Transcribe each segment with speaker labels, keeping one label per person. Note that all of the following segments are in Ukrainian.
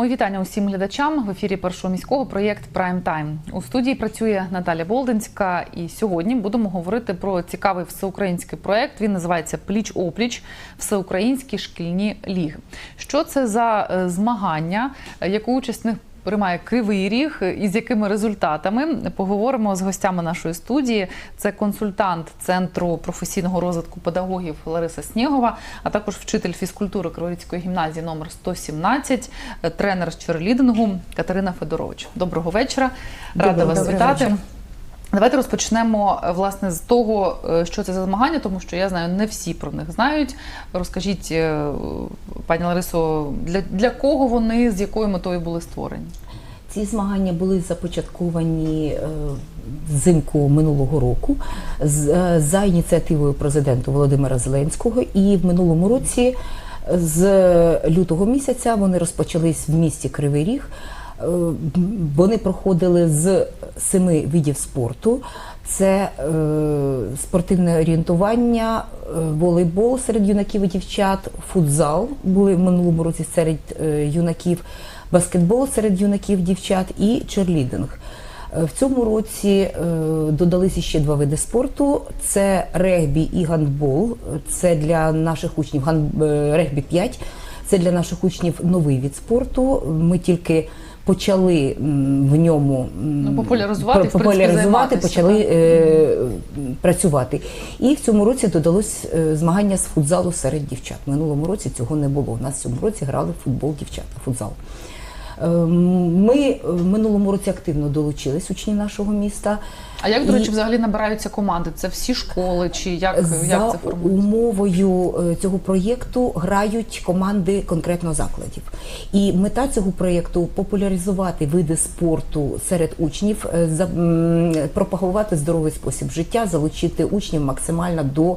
Speaker 1: Мої вітання усім глядачам в ефірі першого міського проєкт Прайм Тайм. У студії працює Наталя Болдинська, і сьогодні будемо говорити про цікавий всеукраїнський проєкт. Він називається Пліч опліч Всеукраїнські шкільні ліги. Що це за е, змагання, е, яку участь приймає кривий ріг і з якими результатами поговоримо з гостями нашої студії. Це консультант центру професійного розвитку педагогів Лариса Снігова, а також вчитель фізкультури Криворізької гімназії номер 117, е, тренер з черлідингу Катерина Федорович. Доброго вечора. Рада
Speaker 2: Доброго
Speaker 1: вас
Speaker 2: доброго
Speaker 1: вітати. Давайте розпочнемо е, власне з того, е, що це за змагання, тому що я знаю, не всі про них знають. Розкажіть, е, пані Ларисо, для, для кого вони, з якою метою були створені?
Speaker 2: Ці змагання були започатковані взимку минулого року за ініціативою президента Володимира Зеленського. І в минулому році, з лютого місяця, вони розпочались в місті Кривий Ріг. Вони проходили з семи видів спорту. Це е, спортивне орієнтування, е, волейбол серед юнаків і дівчат, футзал були в минулому році серед е, юнаків, баскетбол серед юнаків, дівчат і черлідинг. В цьому році додалися ще два види спорту: це регбі і гандбол. Це для наших учнів регбі 5. Це для наших учнів новий від спорту. Ми тільки почали в ньому
Speaker 1: Ну, популяризувати, в
Speaker 2: популяризувати, почали е, працювати. І в цьому році додалось е, змагання з футзалу серед дівчат. В минулому році цього не було. У нас в цьому році грали футбол дівчата, футзал. Е, Ми в минулому році активно долучились учні нашого міста.
Speaker 1: А як, до
Speaker 2: І-
Speaker 1: речі, взагалі набираються команди? Це всі школи, чи як,
Speaker 2: За
Speaker 1: як це формується?
Speaker 2: умовою е, цього проєкту грають команди конкретно закладів. І мета цього проєкту популяризувати види спорту серед учнів, е, пропагувати здоровий спосіб життя, залучити учнів максимально до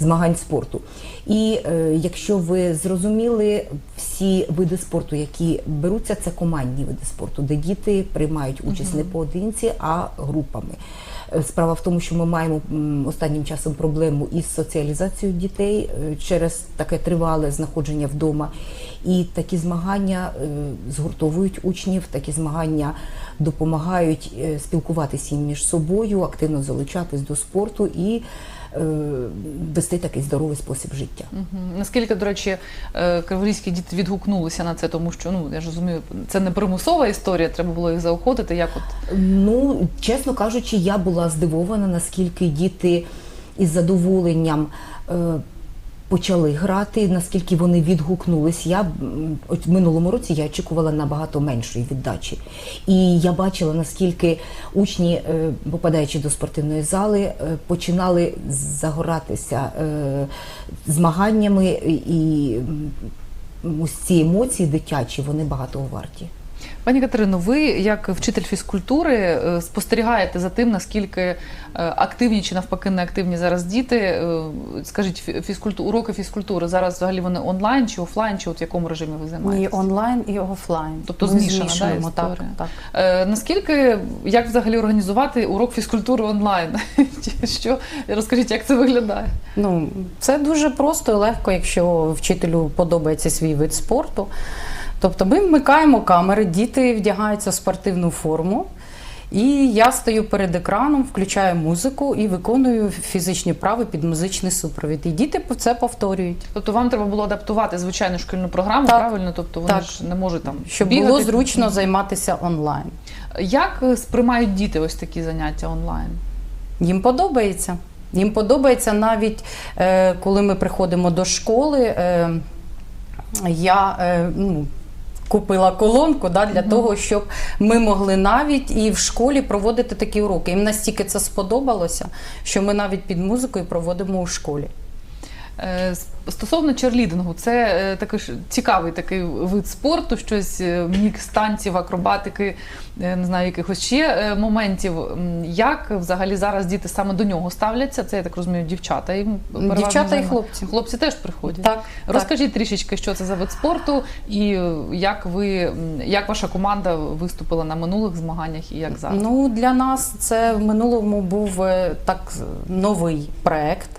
Speaker 2: змагань спорту. І е, якщо ви зрозуміли, всі види спорту, які беруться, це командні види спорту, де діти приймають участь не поодинці, а групами. Справа в тому, що ми маємо останнім часом проблему із соціалізацією дітей е, через таке тривале знаходження вдома. І такі змагання е, згуртовують учнів, такі змагання допомагають е, спілкуватися їм між собою, активно залучатись до спорту і вести такий здоровий спосіб життя.
Speaker 1: Угу. Наскільки, до речі, е, криворізькі діти відгукнулися на це, тому що ну я ж розумію, це не примусова історія, треба було їх заохотити. Як от
Speaker 2: Ну, чесно кажучи, я була здивована, наскільки діти із задоволенням е, почали грати, наскільки вони відгукнулись. Я от минулому році я очікувала набагато меншої віддачі. І я бачила, наскільки учні, е, попадаючи до спортивної зали, е, починали загоратися е, змаганнями і ось ці емоції дитячі, вони багато варті.
Speaker 1: Пані Катерино, ви як вчитель фізкультури е, спостерігаєте за тим, наскільки е, активні чи навпаки неактивні зараз діти. Е, Скажіть, фі- фізкульту... уроки фізкультури зараз взагалі вони онлайн чи офлайн, чи от в якому режимі ви
Speaker 3: І онлайн, і офлайн.
Speaker 1: Тобто змішана, да,
Speaker 3: так, так.
Speaker 1: Наскільки як взагалі організувати урок фізкультури онлайн? Що розкажіть, як це виглядає?
Speaker 3: Ну, це дуже просто і легко, якщо вчителю подобається свій вид спорту. Тобто ми вмикаємо камери, діти вдягаються в спортивну форму. І я стою перед екраном, включаю музику і виконую фізичні вправи під музичний супровід. І діти це повторюють,
Speaker 1: Тобто вам треба було адаптувати звичайну шкільну програму,
Speaker 3: Так.
Speaker 1: правильно? Тобто вони
Speaker 3: Так.
Speaker 1: ж не можуть там
Speaker 3: щоб
Speaker 1: бігати.
Speaker 3: було зручно займатися онлайн.
Speaker 1: Як е, сприймають діти ось такі заняття онлайн?
Speaker 3: Їм подобається. Їм подобається навіть е, коли ми приходимо до школи. Е, я ну, купила колонку да, для того, щоб ми могли навіть і в школі проводити такі уроки. Їм настільки це сподобалося, що ми навіть під музикою проводимо у школі.
Speaker 1: Е, Стосовно черлідингу, це е, такий цікавий такий вид спорту, щось е, мікс танців, акробатики, не знаю, якихось ще моментів. Як взагалі зараз діти саме до нього ставляться? Це я так розумію, дівчата переважно
Speaker 3: Дівчата і хлопці.
Speaker 1: Хлопці теж приходять.
Speaker 3: Так,
Speaker 1: Розкажіть трішечки, що це за вид спорту, і як ви як ваша команда виступила на минулих змаганнях і як зараз?
Speaker 3: Ну, для нас це в минулому був так новий проект.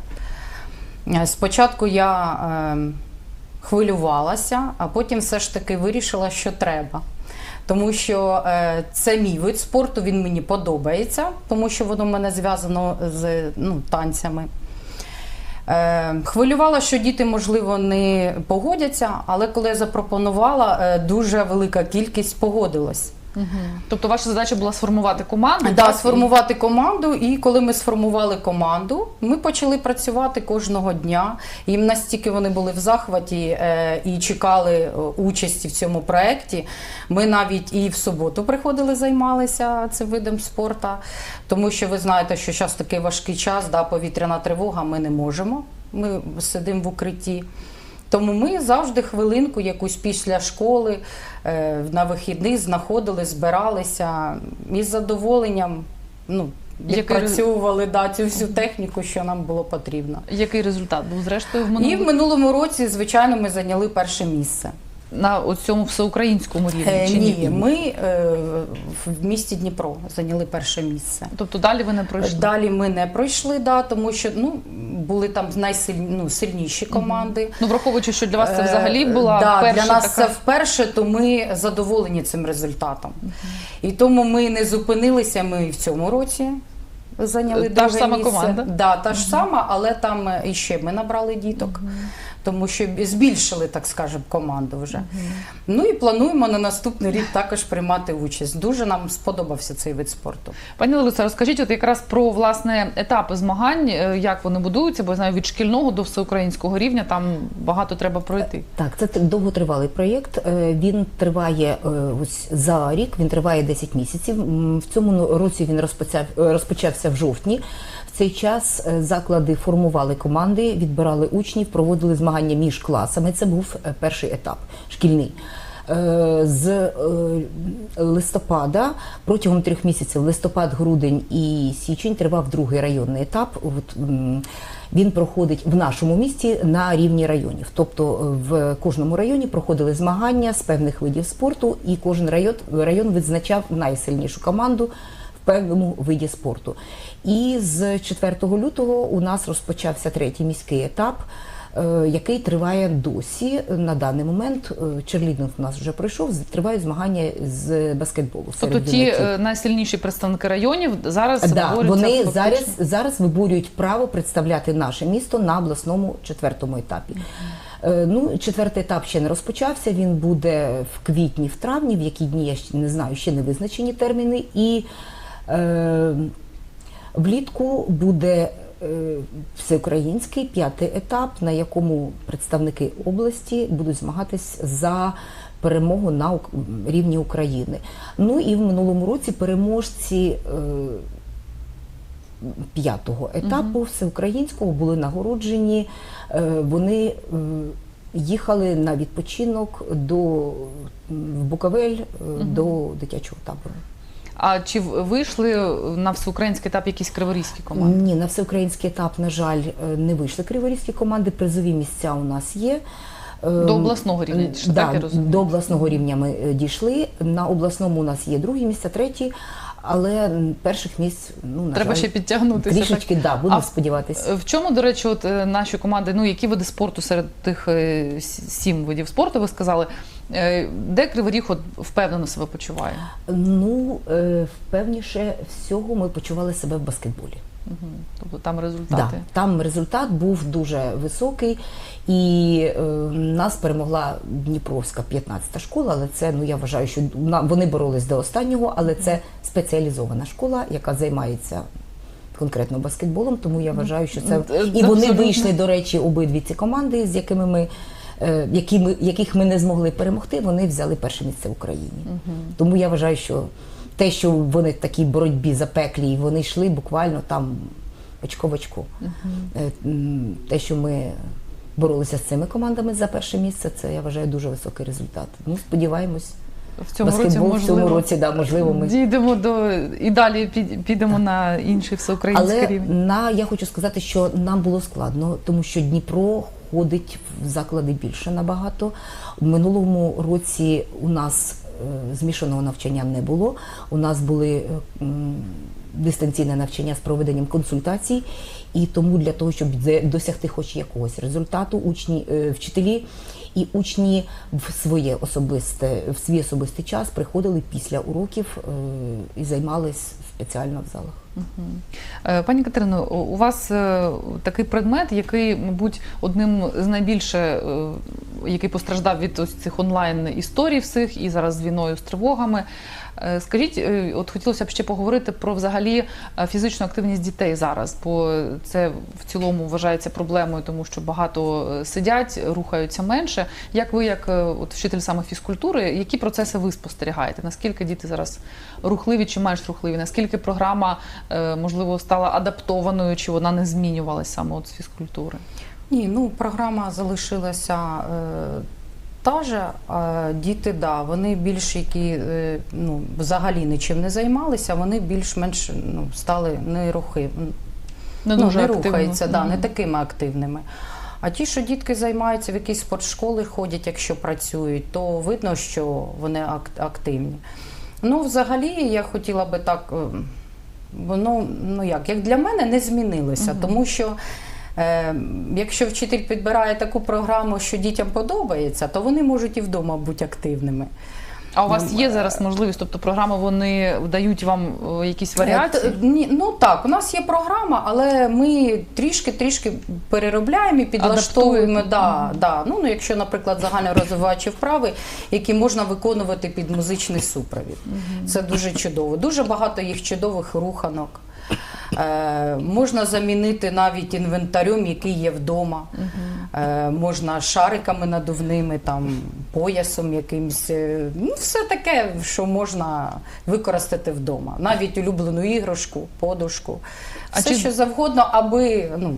Speaker 3: Е, Спочатку я е, хвилювалася, а потім все ж таки вирішила, що треба. Тому що е, це мій вид спорту, він мені подобається, тому що воно в мене зв'язано з ну, танцями. Хвилювала, що діти, можливо, не погодяться, але коли я запропонувала, дуже велика кількість погодилась.
Speaker 1: Тобто ваша задача була сформувати команду?
Speaker 3: Да,
Speaker 1: так?
Speaker 3: сформувати команду, і коли ми сформували команду, ми почали працювати кожного дня. Їм настільки вони були в захваті е, і чекали е, участі в цьому проєкті. Ми навіть і в суботу приходили, займалися цим видом спорту, тому що ви знаєте, що зараз такий важкий час, да, повітряна тривога, ми не можемо. Ми сидимо в укритті. Тому ми завжди хвилинку якусь після школи е, на вихідних знаходили, збиралися і з задоволенням ну,
Speaker 1: Який
Speaker 3: відпрацьовували да, цю всю техніку, що нам було потрібно.
Speaker 1: Який результат був зрештою в
Speaker 3: І в
Speaker 1: минулому
Speaker 3: минулому році, звичайно, ми зайняли перше місце.
Speaker 1: На цьому всеукраїнському рівні?
Speaker 3: Е,
Speaker 1: чи
Speaker 3: ні, ми е, в місті Дніпро зайняли перше місце.
Speaker 1: Тобто далі ви не пройшли?
Speaker 3: Далі ми не пройшли, да, тому що ну, були там найсильні, ну, сильніші команди.
Speaker 1: Ну, враховуючи, що для вас це
Speaker 3: Е,
Speaker 1: взагалі була
Speaker 3: да,
Speaker 1: перша
Speaker 3: для нас
Speaker 1: така...
Speaker 3: це вперше, то ми задоволені цим результатом. І тому ми не зупинилися. Ми і в цьому році зайняли
Speaker 1: Та ж
Speaker 3: друге
Speaker 1: сама
Speaker 3: місце.
Speaker 1: команда?
Speaker 3: Да, та ж сама, але там е, іще ми набрали діток. Тому що збільшили, так скажемо, команду вже. Ну і плануємо на наступний рік також приймати участь. Дуже нам сподобався цей вид спорту.
Speaker 1: Пані Лариса, розкажіть от якраз про власне етапи змагань, е, як вони будуються, бо я знаю, від шкільного до всеукраїнського рівня там багато треба пройти.
Speaker 2: Так, це довготривалий проєкт. Е, Він триває е, ось за рік, він триває 10 місяців. В цьому році він розпочав, розпочався в жовтні. Цей час е, заклади формували команди, відбирали учнів, проводили змагання між класами. Це був е, перший етап шкільний. Е, З листопада протягом трьох місяців листопад, грудень і січень тривав другий районний етап. От, він проходить в нашому місті на рівні районів. Тобто в кожному районі проходили змагання з певних видів спорту, і кожен район, район відзначав найсильнішу команду певному виді спорту. І з 4 лютого у нас розпочався третій міський етап. е, Який триває досі на даний момент. е, Черлідинг у нас вже пройшов. Тривають змагання з баскетболу.
Speaker 1: Тобто ті е, найсильніші представники районів зараз
Speaker 2: Да, вони зараз, зараз виборюють право представляти наше місто на обласному четвертому етапі. Ну, четвертий етап ще не розпочався. Він буде в квітні, в травні, в які дні я ще не знаю, ще не визначені терміни. І влітку буде е, всеукраїнський п'ятий етап, на якому представники області будуть змагатись за перемогу на рівні України. Ну і в минулому році переможці. е, П'ятого етапу всеукраїнського були нагороджені. Е, Вони е, їхали на відпочинок до в Буковель е, до дитячого табору.
Speaker 1: А чи вийшли на всеукраїнський етап якісь криворізькі команди?
Speaker 2: Ні, на всеукраїнський етап, на жаль, е, не вийшли криворізькі команди. Призові місця у нас є.
Speaker 1: До обласного рівня дійшли,
Speaker 2: да,
Speaker 1: так я розумію?
Speaker 2: До обласного рівня ми е, дійшли. На обласному у нас є другі місця, треті, але перших місць ну на
Speaker 1: Треба
Speaker 2: жаль,
Speaker 1: ще підтягнутися. так?
Speaker 2: трішечки, да, будемо сподіватися.
Speaker 1: В чому, до речі, от е, наші команди, ну які види спорту серед тих сім видів спорту, ви сказали, де Кривий Ріг от впевнено себе почуває?
Speaker 2: Ну, е, впевніше всього ми почували себе в баскетболі.
Speaker 1: Мгм. Тобто там
Speaker 2: Да,
Speaker 1: результати.
Speaker 2: там результат був дуже високий, і е, нас перемогла Дніпровська 15-та школа, але це, ну я вважаю, що вони боролись до останнього, але це спеціалізована школа, яка займається конкретно баскетболом, тому я вважаю, що це.
Speaker 1: Ну, е,
Speaker 2: І вони вийшли, до речі, обидві ці команди, з якими ми. Е, Які ми, яких ми не змогли перемогти, вони взяли перше місце в Україні. Тому я вважаю, що те, що вони в такій боротьбі запеклі, і вони йшли буквально там очко в очко. М, Те, що ми боролися з цими командами за перше місце, це я вважаю дуже високий результат. Ну, сподіваємось,
Speaker 1: В цьому році
Speaker 2: баскетбол в
Speaker 1: можливо
Speaker 2: цьому році, да, можливо, ми.
Speaker 1: дійдемо до і далі під- підемо на інший всеукраїнський
Speaker 2: Але
Speaker 1: рівень.
Speaker 2: на я хочу сказати, що нам було складно, тому що Дніпро ходить в заклади більше набагато. У минулому році у нас е, змішаного навчання не було. У нас були е, дистанційне навчання з проведенням консультацій, і тому для того, щоб досягти хоч якогось результату, учні, е, вчителі і учні в своє особисте, в свій особистий час приходили після уроків і займались спеціально в залах.
Speaker 1: Е, Пані Катерино, у- вас е, такий предмет, який, мабуть, одним з найбільше, е, який постраждав від ось цих онлайн історій всіх і зараз з війною з тривогами. Скажіть, от хотілося б ще поговорити про взагалі фізичну активність дітей зараз, бо це в цілому вважається проблемою, тому що багато сидять, рухаються менше. Як ви, як от вчитель саме фізкультури, які процеси ви спостерігаєте? Наскільки діти зараз рухливі чи менш рухливі? Наскільки програма можливо стала адаптованою, чи вона не змінювалася саме от з фізкультури?
Speaker 3: Ні, ну програма залишилася е, та же, діти, да, вони більш які е, ну, взагалі нічим не займалися, вони більш-менш ну, стали нерухи,
Speaker 1: Не
Speaker 3: ну, не рухаються, да, не такими активними. А ті, що дітки займаються в якісь спортшколи, ходять, якщо працюють, то видно, що вони активні. Ну, взагалі, я хотіла би так, е, воно ну як, як для мене не змінилося,
Speaker 1: угу.
Speaker 3: тому що. Е, якщо вчитель підбирає таку програму, що дітям подобається, то вони можуть і вдома бути активними.
Speaker 1: А у вас
Speaker 3: Ну,
Speaker 1: є
Speaker 3: е,
Speaker 1: зараз можливість, тобто програми вони дають вам е, якісь
Speaker 3: Е,
Speaker 1: варіації?
Speaker 3: ні, Ну так, у нас є програма, але ми трішки-трішки переробляємо і підлаштовуємо. Да, да. Ну, ну, якщо, наприклад, загальнорозвиваючі вправи, які можна виконувати під музичний супровід. Це дуже чудово. Дуже багато їх чудових руханок. Е, можна замінити навіть інвентарем, який є вдома. Е, можна шариками надувними, там, поясом якимось. е, Ну, все таке, що можна використати вдома. Навіть улюблену іграшку, подушку.
Speaker 1: А
Speaker 3: Все,
Speaker 1: чи-
Speaker 3: що завгодно, аби. Ну,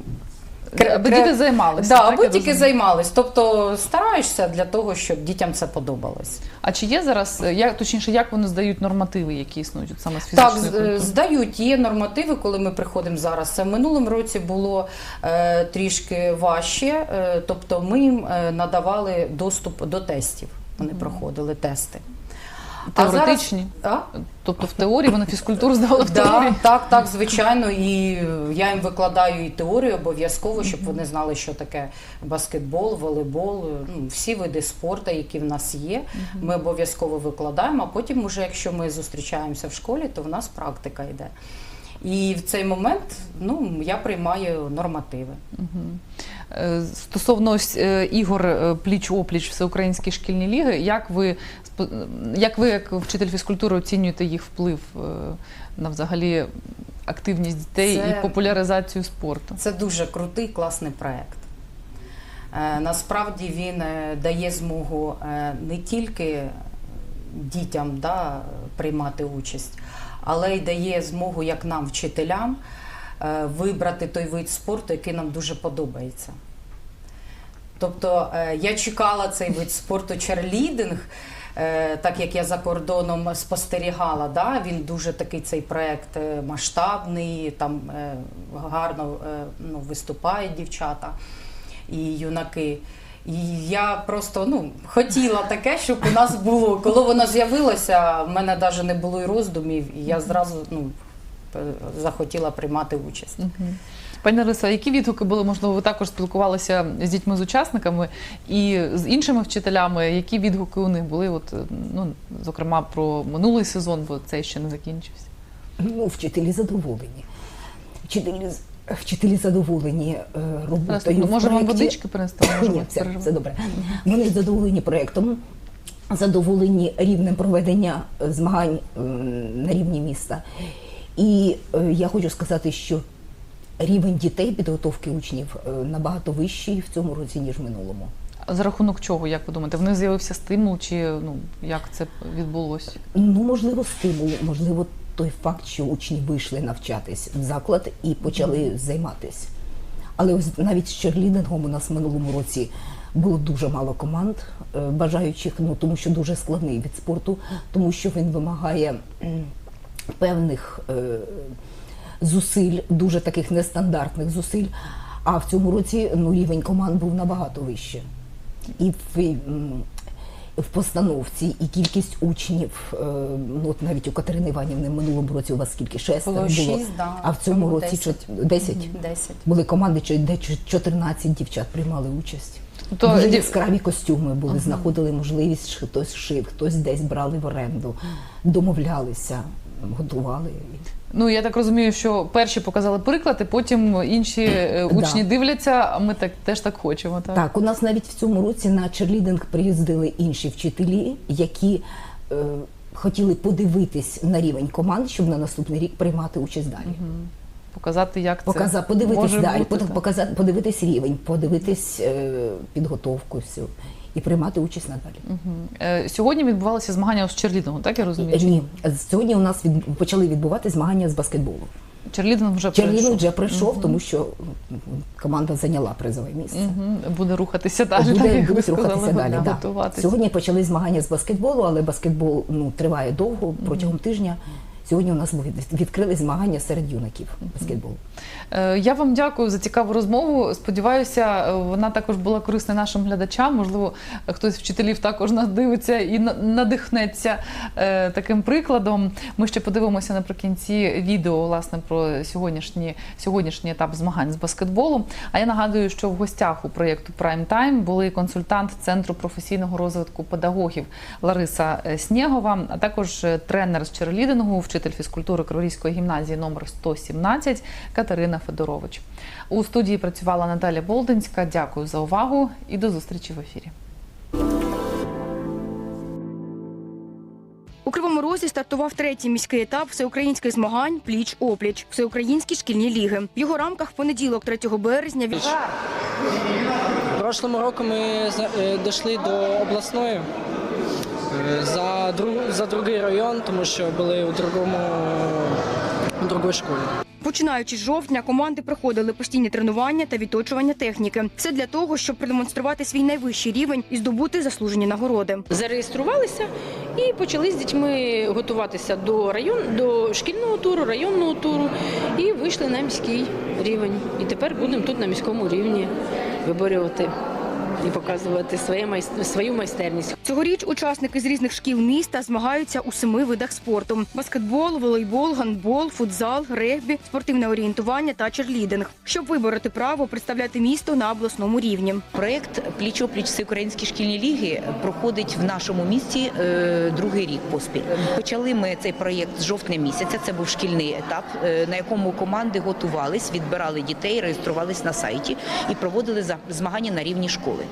Speaker 1: Аби діти займалися.
Speaker 3: Да,
Speaker 1: так,
Speaker 3: аби тільки займались. Тобто стараєшся для того, щоб дітям це подобалось.
Speaker 1: А чи є зараз, е, як точніше, як вони здають нормативи, які існують от саме з фізичної
Speaker 3: з- е,
Speaker 1: культури?
Speaker 3: здають. Є нормативи, коли ми приходимо зараз. Це в минулому році було е, трішки важче, е, тобто ми їм е, надавали доступ до тестів. Вони проходили тести. А зараз-
Speaker 1: Теоретичні?
Speaker 3: А?
Speaker 1: Тобто в теорії вони фізкультуру здавали в теорії?
Speaker 3: Да, так, так, звичайно. І я їм викладаю і теорію обов'язково, щоб вони знали, що таке баскетбол, волейбол, ну, всі види спорту, які в нас є. Ми обов'язково викладаємо, а потім, уже, якщо ми зустрічаємося в школі, то в нас практика йде. І в цей момент ну, я приймаю нормативи.
Speaker 1: Е, Стосовно ось, е, ігор е, пліч-опліч всеукраїнські шкільні ліги, як ви як ви, як вчитель фізкультури, оцінюєте їх вплив на взагалі активність дітей
Speaker 3: Це-
Speaker 1: і популяризацію спорту?
Speaker 3: Це дуже крутий, класний проєкт. Насправді він дає змогу не тільки дітям да, приймати участь, але й дає змогу як нам, вчителям, е, вибрати той вид спорту, який нам дуже подобається. Тобто е, я чекала цей вид спорту черлідинг, е, так як я за кордоном спостерігала. Да? Він дуже такий цей проект е, масштабний, там гарно ну, виступають дівчата і юнаки. І я просто ну, хотіла таке, щоб у нас було. Коли воно з'явилося, в мене навіть не було і роздумів, і я зразу ну, захотіла приймати участь.
Speaker 1: Пані Лариса, які відгуки були? Можливо, ви також спілкувалися з дітьми з учасниками і з іншими вчителями. Які відгуки у них були? От ну зокрема про минулий сезон, бо цей ще не закінчився.
Speaker 2: Ну, вчителі задоволені. Вчителі, з- вчителі задоволені е, роботою.
Speaker 1: ну, може вам водички принести?
Speaker 2: Ні, все, все добре. Вони задоволені проєктом, задоволені рівнем проведення змагань на рівні міста. І е, я хочу сказати, що рівень дітей підготовки учнів е, набагато вищий в цьому році, ніж в минулому.
Speaker 1: За рахунок чого, як ви думаєте? В них з'явився стимул, чи ну як це відбулося?
Speaker 2: Ну, можливо, стимул, можливо, той факт, що учні вийшли навчатись в заклад і почали займатися. Але ось навіть з черлідингом у нас в минулому році було дуже мало команд е, бажаючих, ну тому що дуже складний від спорту, тому що він вимагає певних е, зусиль, дуже таких нестандартних зусиль. А в цьому році ну, рівень команд був набагато вище. І, в- в постановці і кількість учнів. е, Ну, от навіть у Катерини Іванівни в минулому році у вас скільки шестеро
Speaker 3: Було
Speaker 2: було,
Speaker 3: шість, да,
Speaker 2: а в цьому році
Speaker 3: 10.
Speaker 2: 10.
Speaker 3: 10.
Speaker 2: Були команди, де чо- 14 дівчат приймали участь.
Speaker 1: То
Speaker 2: Дуже яскраві костюми були, знаходили можливість, хтось шив, хтось десь брали в оренду, домовлялися, готували.
Speaker 1: Ну я так розумію, що перші показали приклад, і потім інші е, учні
Speaker 2: Да.
Speaker 1: дивляться. А ми так теж так хочемо. Так,
Speaker 2: Так, у нас навіть в цьому році на черлідинг приїздили інші вчителі, які е, хотіли подивитись на рівень команд, щоб на наступний рік приймати участь далі.
Speaker 1: показати, як це
Speaker 2: Показа, подивитись
Speaker 1: може
Speaker 2: далі,
Speaker 1: бути,
Speaker 2: показати, подивитись рівень, подивитись е, підготовку всю і приймати участь надалі.
Speaker 1: Е, Сьогодні відбувалися змагання з черлідингу, так я розумію?
Speaker 2: Е, Ні, сьогодні у нас від, почали відбувати змагання з баскетболу.
Speaker 1: Черлідинг вже
Speaker 2: Черлідинг
Speaker 1: пройшов.
Speaker 2: вже пройшов, тому що команда зайняла призове місце.
Speaker 1: Мгм. Буде рухатися далі. так,
Speaker 2: Буде,
Speaker 1: ви
Speaker 2: будуть
Speaker 1: сказали,
Speaker 2: рухатися далі. Да. Сьогодні почали змагання з баскетболу, але баскетбол ну, триває довго, протягом тижня. Сьогодні у нас були- відкрили змагання серед юнаків баскетболу.
Speaker 1: Е, Я вам дякую за цікаву розмову. Сподіваюся, е, вона також була корисна нашим глядачам. Можливо, хтось вчителів також нас дивиться і надихнеться е, таким прикладом. Ми ще подивимося наприкінці відео власне про сьогоднішні, сьогоднішній етап змагань з баскетболу. А я нагадую, що в гостях у проєкту Prime Time були консультант Центру професійного розвитку педагогів Лариса Снєгова, а також тренер з черлідингу, вчитель фізкультури Криворізької гімназії номер 117 Катерина Федорович. У студії працювала Наталя Болдинська. Дякую за увагу і до зустрічі в ефірі.
Speaker 4: У Кривому Розі стартував третій міський етап всеукраїнських змагань пліч-опліч всеукраїнські шкільні ліги. В його рамках понеділок, 3 березня, від
Speaker 5: Прошлого року ми за- е, дійшли до обласної е, за, друг, за другий район, тому що були у другому у другій школі.
Speaker 4: починаючи з жовтня, команди проходили постійні тренування та відточування техніки. Все для того, щоб продемонструвати свій найвищий рівень і здобути заслужені нагороди.
Speaker 6: зареєструвалися і почали з дітьми готуватися до район, до шкільного туру, районного туру і вийшли на міський рівень. І тепер будемо тут на міському рівні виборювати і показувати своє майс- свою майстерність.
Speaker 4: Цьогоріч учасники з різних шкіл міста змагаються у семи видах спорту: баскетбол, волейбол, гандбол, футзал, регбі, спортивне орієнтування та черлідинг, щоб вибороти право представляти місто на обласному рівні.
Speaker 7: Проект Пліч-опліч Всеукраїнські шкільні ліги проходить в нашому місті е, другий рік поспіль. Почали ми цей проєкт з жовтня місяця. Це був шкільний етап, е, на якому команди готувались, відбирали дітей, реєструвались на сайті і проводили за- змагання на рівні школи.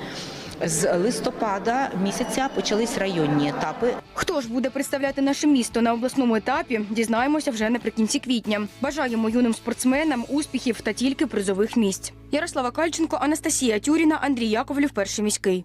Speaker 7: З листопада місяця почались районні етапи.
Speaker 4: Хто ж буде представляти наше місто на обласному етапі, дізнаємося вже наприкінці квітня. Бажаємо юним спортсменам успіхів та тільки призових місць. Ярослава Кальченко, Анастасія Тюріна, Андрій Яковлів, перший міський.